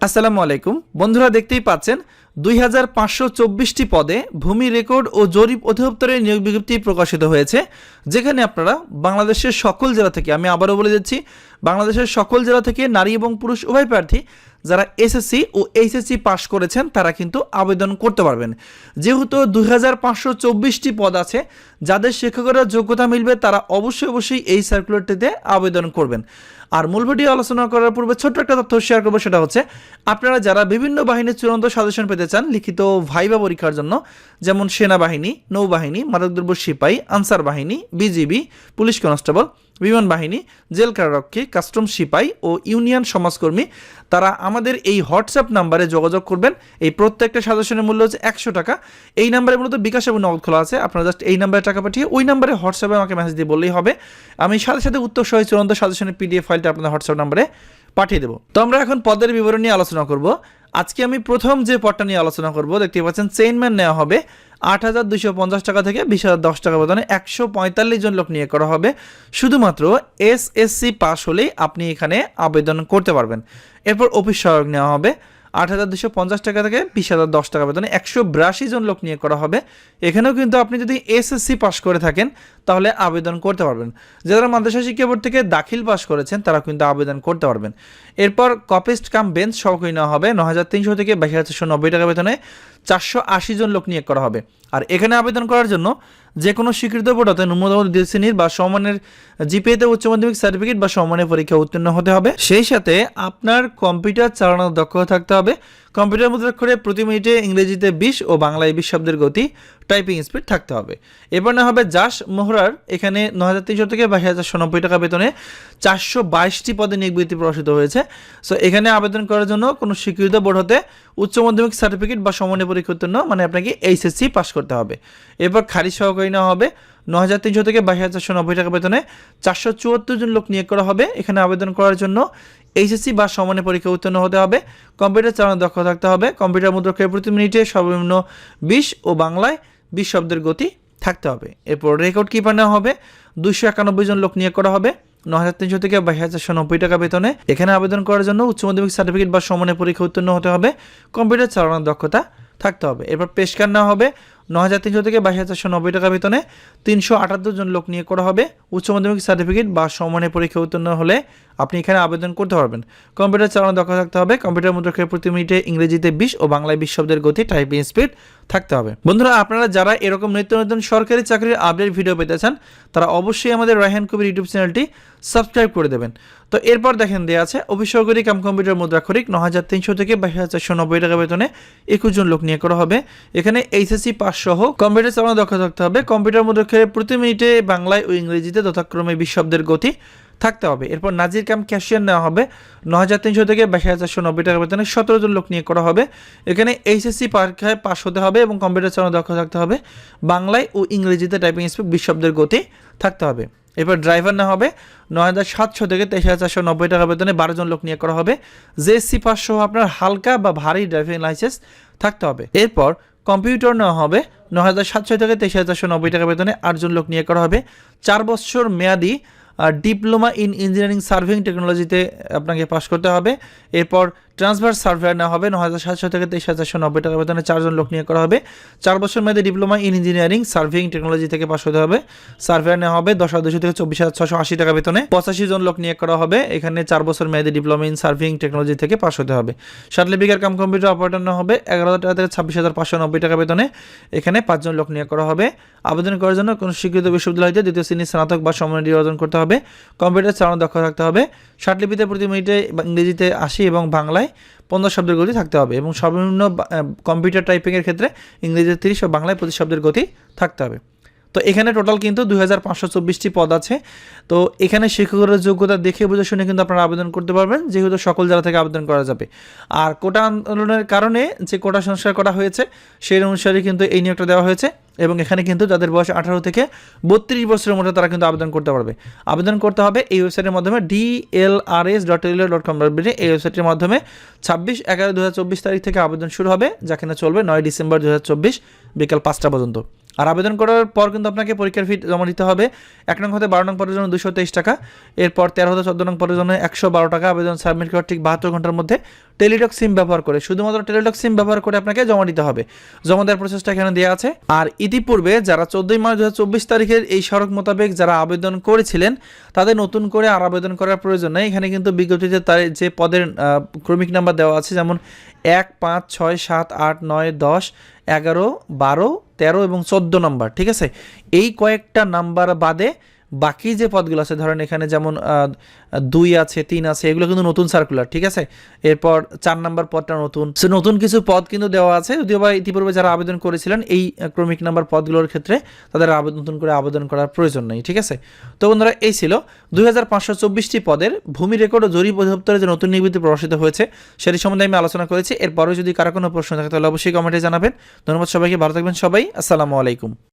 আসসালামু আলাইকুম। বন্ধুরা দেখতেই পাচ্ছেন দুই হাজার পাঁচশো চব্বিশটি পদে ভূমি রেকর্ড ও জরিপ অধিদপ্তরের নিয়োগ বিজ্ঞপ্তি প্রকাশিত হয়েছে, যেখানে আপনারা বাংলাদেশের সকল জেলা থেকে, আমি আবারও বলে দিচ্ছি, বাংলাদেশের সকল জেলা থেকে নারী এবং পুরুষ উভয় প্রার্থী যারা এসএসসি ও এইচএসসি পাশ করেছেন, তারা কিন্তু আবেদন করতে পারবেন। যেহেতু দুই হাজার পাঁচশো চব্বিশটি পদ আছে, যাদের শিক্ষকেরা যোগ্যতা মিলবে, তারা অবশ্যই অবশ্যই এই সার্কুলারটিতে আবেদন করবেন। আর মূল ভিডিও আলোচনা করার পূর্বে ছোট্ট একটা তথ্য শেয়ার করব, সেটা হচ্ছে, আপনারা যারা বিভিন্ন বাহিনীর চূড়ান্ত সাজেশন পেতে চান লিখিত ভাইবা পরীক্ষার জন্য, যেমন সেনাবাহিনী, নৌবাহিনী, মাদকদ্রব্য সিপাহী আনসার বাহিনী, বিজিবি, পুলিশ কনস্টেবল, বিমান বাহিনী, জেল কারারক্ষী, কাস্টম সিপাহী ও ইউনিয়ন সমাজকর্মী। তারা আমাদের এই হোয়াটসঅ্যাপ নাম্বারে যোগাযোগ করবেন। এই প্রত্যেকটা সাজেশনের মূল্য হচ্ছে একশো টাকা। এই নাম্বারে মূলত বিকাশ এবং নগদ খোলা আছে। আপনারা জাস্ট এই নাম্বারে টাকা পাঠিয়ে ওই নাম্বারে হোয়াটসঅ্যাপে আমাকে মেসেজ দিয়ে বললেই হবে। আমি সাথে সাথে উত্তর সহ চূড়ান্ত সাজেশনের পিডিএফ ফাইলটা আপনাদের হোয়াটসঅ্যাপ নাম্বারে পাঠিয়ে দেবো। তো আমরা এখন পদের বিবরণ নিয়ে আলোচনা করব। আজকে আমি প্রথম যে পটটা নিয়ে আলোচনা করব দেখতে পাচ্ছেন চেইনম্যান নেওয়া হবে। আট হাজার দুশো পঞ্চাশ টাকা থেকে বিশ হাজার দশ টাকা বেতনে একশো পঁয়তাল্লিশ জন লোক নিয়ে করা হবে। শুধুমাত্র এস এসএসসি পাস হলেই আপনি এখানে আবেদন করতে পারবেন। এরপর অফিস সহায়ক নেওয়া হবে। আট হাজার দুশো পঞ্চাশ টাকা থেকে বিশ হাজার দশ টাকা বেতনে একশো বিরাশি জন লোক নিয়ে করা হবে। এখানেও কিন্তু আপনি যদি এসএসসি পাস করে থাকেন, তাহলে আবেদন করতে পারবেন। যারা মাদ্রাসা শিক্ষা বোর্ড থেকে দাখিল পাস করেছেন তারা কিন্তু আবেদন করতে পারবেন। এরপর কপিস্ট কাম বেঞ্চ সহকারী নেওয়া হবে। ন হাজার তিনশো থেকে বাইশ হাজার চারশো নব্বই টাকা বেতনে চারশো আশি জন লোক নিয়োগ করা হবে। আর এখানে আবেদন করার জন্য যে কোনো স্বীকৃত বোর্ড অর্থাৎ ন্যূনতম দ্বিতীয় শ্রেণির বা সমানের জিপিএতে উচ্চ মাধ্যমিক সার্টিফিকেট বা সমানের পরীক্ষা উত্তীর্ণ হতে হবে। সেই সাথে আপনার কম্পিউটার চালানোর দক্ষতা থাকতে হবে। কম্পিউটার মুদ্রাক্ষরে প্রতি মিনিটে ইংরেজিতে বিশ ও বাংলায় বিশ শব্দের গতি, টাইপিং স্পিড থাকতে হবে। এবার না হবে জাস মোহরার, এখানে ন হাজার তিনশো থেকে বাইশ হাজার নব্বই টাকা বেতনে চারশো বাইশটি পদে নিয়োগ প্রকাশিত হয়েছে। সো এখানে আবেদন করার জন্য কোনো স্বীকৃত বোর্ড হতে উচ্চ মাধ্যমিক সার্টিফিকেট বা সমন্বয় পরীক্ষা উত্তীর্ণ মানে আপনাকে এইচএসসি পাস করতে হবে। এরপর খারিজ সহকারী নেওয়া হবে ন হাজার তিনশো থেকে বাইশ হাজার চারশো নব্বই টাকা বেতনে চারশো চুয়াত্তর জন লোক নিয়োগ করা হবে। এখানে আবেদন করার জন্য এইচএসসি বা সমানের পরীক্ষা উত্তীর্ণ হতে হবে। কম্পিউটার চালানোর দক্ষ থাকতে হবে। কম্পিউটার মুদ্রকের প্রতি মিনিটে সর্বনিম্ন বিশ ও বাংলায় বিশ শব্দের গতি থাকতে হবে। এরপর রেকর্ড কিপার নেওয়া হবে। দুশো একানব্বই জন লোক নিয়োগ করা হবে। ন হাজার তিনশো থেকে বাইশ হাজার নব্বই টাকা বেতনে এখানে আবেদন করার জন্য উচ্চ মাধ্যমিক সার্টিফিকেট বা সমানে পরীক্ষা উত্তীর্ণ হতে হবে। কম্পিউটার চালানোর দক্ষতা থাকতে হবে। এরপর পেশকার নেওয়া হবে। ন হাজার তিনশো থেকে বাইশ হাজার নব্বই টাকা বেতনে তিনশো আটাত্তর জন লোক নিয়ে করা হবে। উচ্চ মাধ্যমিক সার্টিফিকেট বা সমানের পরীক্ষা উত্তীর্ণ হলে আপনি এখানে আবেদন করতে পারবেন। কম্পিউটার চালানো দক্ষ থাকতে হবে। কম্পিউটার মুদ্রাক্ষের প্রতি মিনিটে ইংরেজিতে বিশ ও বাংলায় বিশ শব্দের গতি টাইপিং স্পিড থাকতে হবে। বন্ধুরা, আপনারা যারা এরকম নিত্য নতুন সরকারি চাকরির আপডেট ভিডিও পেতে চান, তারা অবশ্যই আমাদের রায়হান কবির ইউটিউব চ্যানেলটি সাবস্ক্রাইব করে দেবেন। তো এরপর দেখেন দেওয়া আছে অফিস সহকারী কাম কম্পিউটার মুদ্রাক্ষরিক ন হাজার তিনশো থেকে বাইশ হাজার চারশো নব্বই টাকা বেতনে একুশ জন লোক নিয়ে করা হবে। এখানে এইচএসসি পাস সহ কম্পিউটার চালানো দক্ষ থাকতে হবে। কম্পিউটার মুদ্রাক্ষরের প্রতি মিনিটে বাংলায় ও ইংরেজিতে যথাক্রমে বিশ গতি থাকতে হবে। এরপর নাজির কাম ক্যাশিয়ার নেওয়া হবে। ন হাজার তিনশো থেকে বাইশ হাজার চারশো নব্বই টাকা বেতনে সতেরো জন লোক নিয়ে করা হবে। এখানে এইচএসসি পরীক্ষায় পাশ হতে হবে এবং কম্পিউটার চালানো দক্ষ থাকতে হবে। বাংলায় ও ইংরেজিতে টাইপিং স্পিড বিশ শব্দের গতি থাকতে হবে। এরপর ড্রাইভার না হবে। নয় হাজার সাতশো থেকে তেইশ হাজার চারশো নব্বই টাকা বেতনে বারো জন লোক নিয়ে করা হবে। জেএসসি পাস সহ আপনার হালকা বা ভারী ড্রাইভিং লাইসেন্স থাকতে হবে। এরপর কম্পিউটার নেওয়া হবে। ন হাজার সাতশো থেকে তেইশ হাজার চারশো নব্বই টাকা বেতনে আটজন লোক নিয়ে করা হবে। চার বছর মেয়াদি ডিপ্লোমা ইন ইঞ্জিনিয়ারিং সার্ভিং টেকনোলজিতে আপনাকে পাশ করতে হবে। এরপর ট্রান্সফার সার্ভেয়ার নেওয়া হবে। ন হাজার সাতশো থেকে তেইশ হাজারশো নব্বই টাকা বেতনে চারজন লোক নিয়ে করা হবে। চার বছর মেয়াদে diploma in engineering, serving technology থেকে পাশ হতে হবে। সার্ভেয়ার নেওয়া হবে দশ হাজার দুশো থেকে চব্বিশ হাজার ছশো আশি টাকা বেতনে। পঁচাশি জন লোক নিয়ে করা হবে। এখানে চার বছর মেয়াদে ডিপ্লোমা ইন সার্ভিং টেকনোলজি থেকে পাশ হতে হবে। সার্টিফিকেট কাম কম্পিউটার অপারেটর নেওয়া হবে। এগারো হাজার টাকা থেকে ছাব্বিশ হাজার পাঁচশো নব্বই টাকা বেতনে। এখানে পাঁচজন লোক নিয়ে করা হবে। আবেদন করার জন্য কোনো স্বীকৃত বিশ্ববিদ্যালয়তে দ্বিতীয় শ্রেণির স্নাতক বা সমন্বয় অর্জন করতে হবে। কম্পিউটার চালানো দক্ষ থাকতে হবে। ষাটলিপিতে প্রতি মিনিটে ইংরেজিতে আশি এবং বাংলায় পনেরো শব্দের গতি থাকতে হবে এবং সর্বনিম্ন কম্পিউটার টাইপিংয়ের ক্ষেত্রে ইংরেজিতে তিরিশ ও বাংলায় পঁচিশ শব্দের গতি থাকতে হবে। তো এখানে টোটাল কিন্তু দুই হাজার পাঁচশো চব্বিশটি পদ আছে। তো এখানে শিক্ষকের যোগ্যতা দেখে বুঝে শুনে কিন্তু আপনারা আবেদন করতে পারবেন, যেহেতু সকল জেলা থেকে আবেদন করা যাবে। আর কোটা আন্দোলনের কারণে যে কোটা সংস্কার করা হয়েছে, সেই অনুসারে কিন্তু এই নিয়োগটা দেওয়া হয়েছে এবং এখানে কিন্তু যাদের বয়স আঠারো থেকে বত্রিশ বছরের মধ্যে তারা কিন্তু আবেদন করতে পারবে। আবেদন করতে হবে এই ওয়েবসাইটের মাধ্যমে DLRS dot dot com dot BD এই ওয়েবসাইটের মাধ্যমে ছাব্বিশ এগারো দু তারিখ থেকে আবেদন শুরু হবে, যা কিনা চলবে নয় ডিসেম্বর দু হাজার চব্বিশ বিকাল পাঁচটা পর্যন্ত। আর আবেদন করার পর কিন্তু আপনাকে পরীক্ষার ফি জমা দিতে হবে। এক নং হতে বারো নং পদের জন্য দুশো তেইশ টাকা। এরপর তেরো হতে চোদ্দ নং পদের জন্য একশো বারো টাকা আবেদন সাবমিট করার ঠিক বাহাত্তর ঘণ্টার মধ্যে টেলিটক সিম ব্যবহার করে, শুধুমাত্র টেলিটক সিম ব্যবহার করে আপনাকে জমা দিতে হবে। জমা দেওয়ার প্রসেসটা এখানে দেওয়া আছে। আর ইতিপূর্বে যারা চোদ্দই মার্চ দু তারিখের এই সড়ক মোতাবেক যারা আবেদন করেছিলেন, তাদের নতুন করে আর আবেদন করার প্রয়োজন নেই। এখানে কিন্তু বিজ্ঞপ্তিতে তার যে পদের ক্রমিক নাম্বার দেওয়া আছে, যেমন এক পাঁচ ছয় সাত আট নয় দশ এগারো বারো তেরো এবং চোদ্দ নাম্বার ঠিক আছে? এই কয়েকটা নাম্বার বাদে বাকি যে পদগুলো আছে, ধরেন এখানে যেমন দুই আছে, তিন আছে, এগুলো কিন্তু নতুন সার্কুলার ঠিক আছে? এরপর চার নাম্বার পদটা নতুন। সে নতুন কিছু পদ কিন্তু দেওয়া আছে। যদিও বা ইতিপূর্বে যারা আবেদন করেছিলেন, এই ক্রমিক নাম্বার পদগুলোর ক্ষেত্রে তাদের আবেদন নতুন করে আবেদন করার প্রয়োজন নেই, ঠিক আছে? তো বন্ধুরা, এই ছিল দুই পদের ভূমি রেকর্ড ও জরিপ অধিদপ্তরে যে নতুন নির্বিধি প্রকাশিত হয়েছে, সেটি সম্বন্ধে আমি আলোচনা করেছি। এরপরে যদি কারও কোনো প্রশ্ন থাকে, তাহলে অবশ্যই কমেন্টে জানাবেন। ধন্যবাদ সবাইকে, ভালো থাকবেন সবাই। আসসালামু আলাইকুম।